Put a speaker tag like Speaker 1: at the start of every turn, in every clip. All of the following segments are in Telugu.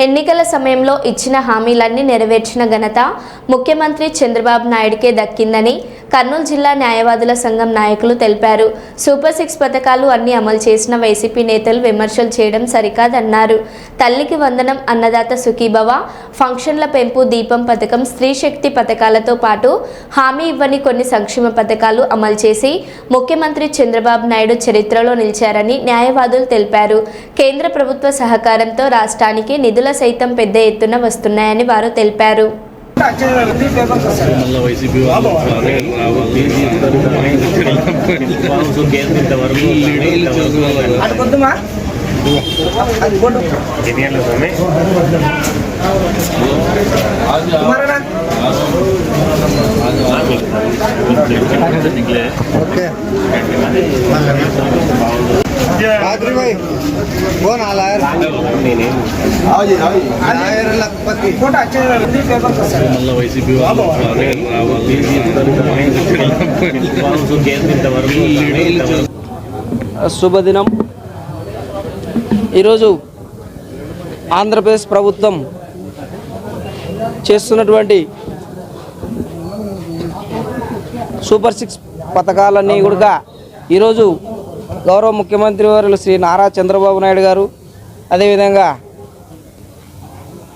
Speaker 1: ఎన్నికల సమయంలో ఇచ్చిన హామీలన్నీ నెరవేర్చిన ఘనత ముఖ్యమంత్రి చంద్రబాబు నాయుడికే దక్కిందని కర్నూలు జిల్లా న్యాయవాదుల సంఘం నాయకులు తెలిపారు. సూపర్ సిక్స్ పథకాలు అన్ని అమలు చేసిన వైసీపీ నేతలు విమర్శలు చేయడం సరికాదన్నారు. తల్లికి వందనం అన్నదాత సుఖీభవ ఫంక్షన్ల పెంపు దీపం పథకం స్త్రీ శక్తి పథకాలతో పాటు హామీ ఇవ్వని కొన్ని సంక్షేమ పథకాలు అమలు చేసి ముఖ్యమంత్రి చంద్రబాబు నాయుడు చరిత్రలో నిలిచారని న్యాయవాదులు తెలిపారు. కేంద్ర ప్రభుత్వ సహకారంతో రాష్ట్రానికి నిధుల సైతం పెద్ద ఎత్తున వస్తున్నాయని వారు తెలిపారు.
Speaker 2: మళ్ళీ వైసీపీ వాళ్ళు రావాలి
Speaker 3: అది కొట్టు కుమారనా
Speaker 4: आदरी भाई कौन आ लायर लायर लखपति
Speaker 3: ఫోటో వచ్చేది పేపర్ వస్తుంది
Speaker 2: మళ్ళీ వైసీపీ వాళ్ళు అదే రావాలి లీడర్లు చేసుకోవాలి
Speaker 5: శుభదినం ఈరోజు ఆంధ్రప్రదేశ్ ప్రభుత్వం చేస్తున్నటువంటి సూపర్ సిక్స్ పథకాలన్నీ కూడా ఈరోజు గౌరవ ముఖ్యమంత్రి వారు శ్రీ నారా చంద్రబాబు నాయుడు గారు అదేవిధంగా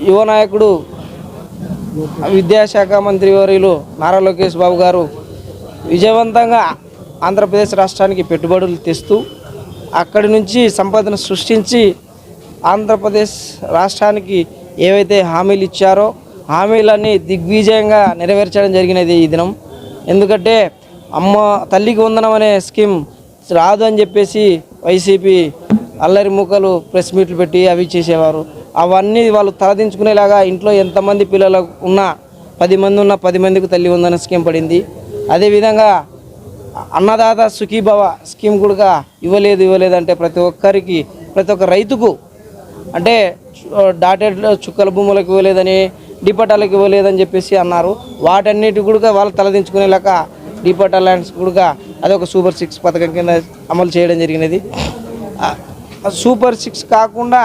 Speaker 5: యువ నాయకుడు విద్యాశాఖ మంత్రి వర్యులు నారా లోకేష్ బాబు గారు విజయవంతంగా ఆంధ్రప్రదేశ్ రాష్ట్రానికి పెట్టుబడులు తెస్తూ అక్కడి నుంచి సంపదను సృష్టించి ఆంధ్రప్రదేశ్ రాష్ట్రానికి ఏవైతే హామీలు ఇచ్చారో హామీలన్నీ దిగ్విజయంగా నెరవేర్చడం జరిగినది ఈ దినం. ఎందుకంటే అమ్మ తల్లికి వందనం అనే స్కీమ్ రాదు అని చెప్పేసి వైసీపీ అల్లరి మూకలు ప్రెస్ మీట్లు పెట్టి అవి చేసేవారు. అవన్నీ వాళ్ళు తలదించుకునేలాగా ఇంట్లో ఎంతమంది పిల్లలు ఉన్నా పది మంది ఉన్న పది మందికి తల్లి వందన స్కీమ్ పడింది. అదేవిధంగా అన్నదాత సుఖీభవ స్కీమ్ కూడా ఇవ్వలేదు ఇవ్వలేదు అంటే ప్రతి ఒక్కరికి ప్రతి ఒక్క రైతుకు అంటే డాటెడ్ చుక్కల భూములకు ఇవ్వలేదని డిపటాలకు ఇవ్వలేదని చెప్పేసి అన్నారు. వాటన్నిటి కూడా వాళ్ళు తలదించుకునేలాగా డిపటా ల్యాండ్స్ కూడా అదొక సూపర్ సిక్స్ పథకం కింద అమలు చేయడం జరిగినది. సూపర్ సిక్స్ కాకుండా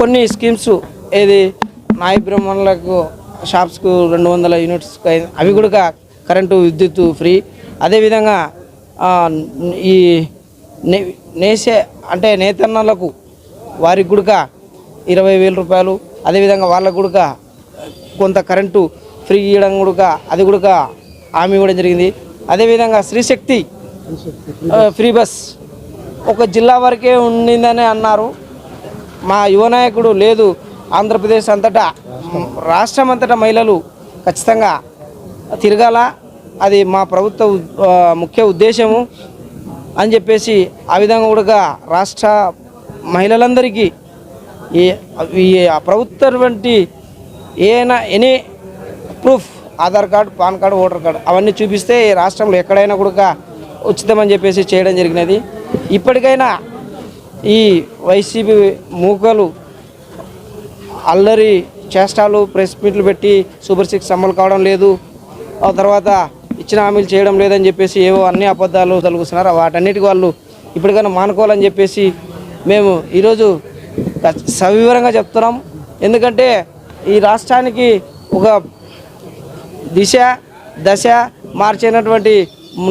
Speaker 5: కొన్ని స్కీమ్స్ ఏది నాయ బ్రహ్మణులకు షాప్స్కు రెండు వందల యూనిట్స్ అవి కూడా కరెంటు విద్యుత్ ఫ్రీ. అదేవిధంగా ఈ నే నేసే అంటే నేతన్నలకు వారికి కూడా ఇరవై వేల రూపాయలు. అదేవిధంగా వాళ్ళకు కూడా కొంత కరెంటు ఫ్రీ ఇవ్వడం కూడా అది కూడా హామీ ఇవ్వడం జరిగింది. అదేవిధంగా శ్రీశక్తి ఫ్రీ బస్ ఒక జిల్లా వరకే ఉండిందని అన్నారు. మా యువ నాయకుడు లేదు. ఆంధ్రప్రదేశ్ అంతటా రాష్ట్రం అంతటా మహిళలు ఖచ్చితంగా తిరగాల. అది మా ప్రభుత్వ ముఖ్య ఉద్దేశము అని చెప్పేసి ఆ విధంగా కూడా రాష్ట్ర మహిళలందరికీ ఈ ఈ ప్రభుత్వం వంటి ఏనా any proof Aadhaar card PAN card voter card అవన్నీ చూపిస్తే ఈ రాష్ట్రంలో ఎక్కడైనా కూడా ఉచితమని చెప్పేసి చేయడం జరిగినది. ఇప్పటికైనా ఈ వైసీపీ మూకలు అల్లరి చేష్టాలు ప్రెస్ మీట్లు పెట్టి సూపర్ సిక్స్ అమలు కావడం లేదు. ఆ తర్వాత ఇచ్చిన హామీలు చేయడం లేదని చెప్పేసి ఏవో అన్ని అబద్ధాలు తలుగుతున్నారు వాటన్నిటికి వాళ్ళు ఇప్పటికైనా మానుకోవాలని చెప్పేసి మేము ఈరోజు సవివరంగా చెప్తున్నాం. ఎందుకంటే ఈ రాష్ట్రానికి ఒక దిశ దశ మార్చినటువంటి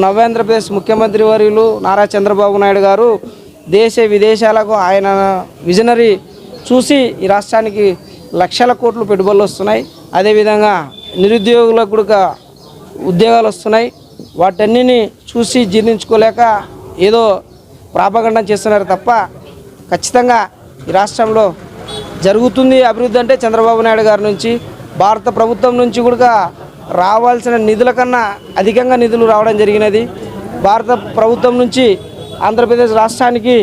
Speaker 5: నవేంద్రప్రదేశ్ ముఖ్యమంత్రి వర్యులు నారా చంద్రబాబు నాయుడు గారు దేశ విదేశాలకు ఆయన విజనరీ చూసి ఈ రాష్ట్రానికి లక్షల కోట్లు పెట్టుబడులు వస్తున్నాయి. అదేవిధంగా నిరుద్యోగులకు కూడా ఉద్యోగాలు వస్తున్నాయి. వాటన్నిని చూసి జీర్ణించుకోలేక ఏదో ప్రాపగండం చేస్తున్నారు తప్ప ఖచ్చితంగా ఈ రాష్ట్రంలో జరుగుతుంది అభివృద్ధి అంటే చంద్రబాబు నాయుడు గారి నుంచి భారత ప్రభుత్వం నుంచి కూడా రావాల్సిన నిధుల కన్నా అధికంగా నిధులు రావడం జరిగినది. భారత ప్రభుత్వం నుంచి ఆంధ్రప్రదేశ్ రాష్ట్రానికి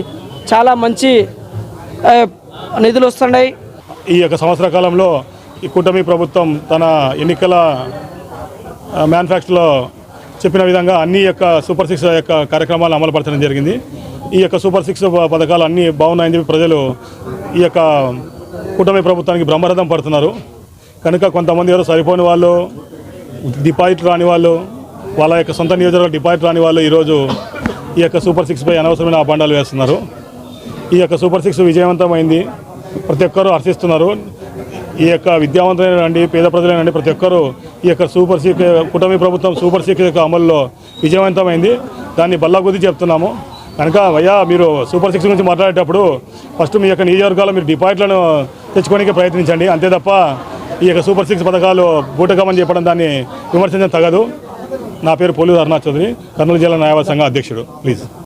Speaker 5: చాలా మంచి నిధులు వస్తున్నాయి.
Speaker 6: ఈ యొక్క సంవత్సర కాలంలో ఈ కూటమి ప్రభుత్వం తన ఎన్నికల మ్యానుఫ్యాక్చర్లో చెప్పిన విధంగా అన్ని యొక్క సూపర్ సిక్స్ యొక్క కార్యక్రమాలు అమలుపరచడం జరిగింది. ఈ యొక్క సూపర్ సిక్స్ పథకాలు అన్నీ బాగున్నాయని చెప్పి ప్రజలు ఈ యొక్క కూటమి ప్రభుత్వానికి బ్రహ్మరథం పడుతున్నారు. కనుక కొంతమంది ఎవరు సరిపోని వాళ్ళు డిపాజిట్ రాని వాళ్ళు వాళ్ళ యొక్క సొంత నియోజకవర్గ డిపాజిట్ రాని వాళ్ళు ఈరోజు ఈ యొక్క సూపర్ సిక్స్పై అనవసరమైన అబండాలు వేస్తున్నారు. ఈ యొక్క సూపర్ సిక్స్ విజయవంతమైంది. ప్రతి ఒక్కరూ హర్షిస్తున్నారు. ఈ యొక్క విద్యావంతులైనండి పేద ప్రజలైనండి ప్రతి ఒక్కరూ ఈ యొక్క సూపర్ సిక్ కూటమి ప్రభుత్వం సూపర్ సిక్ యొక్క అమల్లో విజయవంతమైంది. దాన్ని బల్లగుద్ది చెప్తున్నాము. కనుక అయ్యా మీరు సూపర్ సిక్స్ గురించి మాట్లాడేటప్పుడు ఫస్ట్ మీ యొక్క నియోజకవర్గాల్లో మీరు డిపాజిట్లను తెచ్చుకోవడానికి ప్రయత్నించండి. అంతే తప్ప ఈ యొక్క సూపర్ సిక్స్ పథకాలు బూటకమని చెప్పడం దాన్ని విమర్శించడం తగదు. నా పేరు పోలీసు అరుణా చౌదరి కర్నూలు జిల్లా న్యాయవాద సంఘ అధ్యక్షుడు. ప్లీజ్.